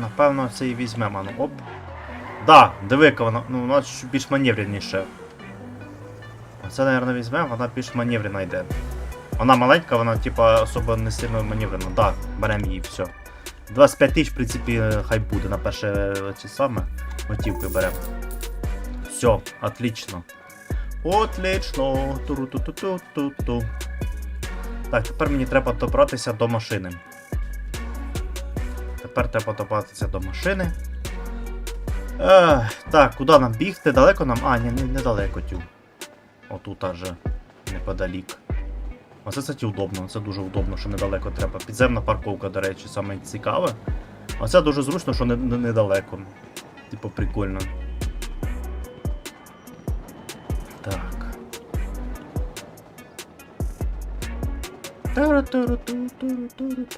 Напевно, це і візьмемо. Ну, оп. Да, диви-ка вона, ну, вона більш маневреніше. Оце, мабуть, візьмемо, вона більш маневрена йде. Вона маленька, вона, типа, особо не сильно маневрена. Да, беремо її, все. 25 тисяч, в принципі, хай буде на перше е, ці саме. Готівки беремо. Все, отлично. Отлично. Туру-ту-ту-ту-ту-ту. Так, тепер мені треба добратися до машини. Тепер треба добратися до машини. Ех, так, куди нам бігти? Далеко нам? А, ні, не, недалеко тю. Отут аж неподалік. Оце, кстати, удобно, це дуже удобно, що недалеко треба. Підземна парковка, до речі, саме цікаве. Оце дуже зручно, що не, не, недалеко. Типу, прикольно. Так. Тару-тару-ту-тару-тару-ту.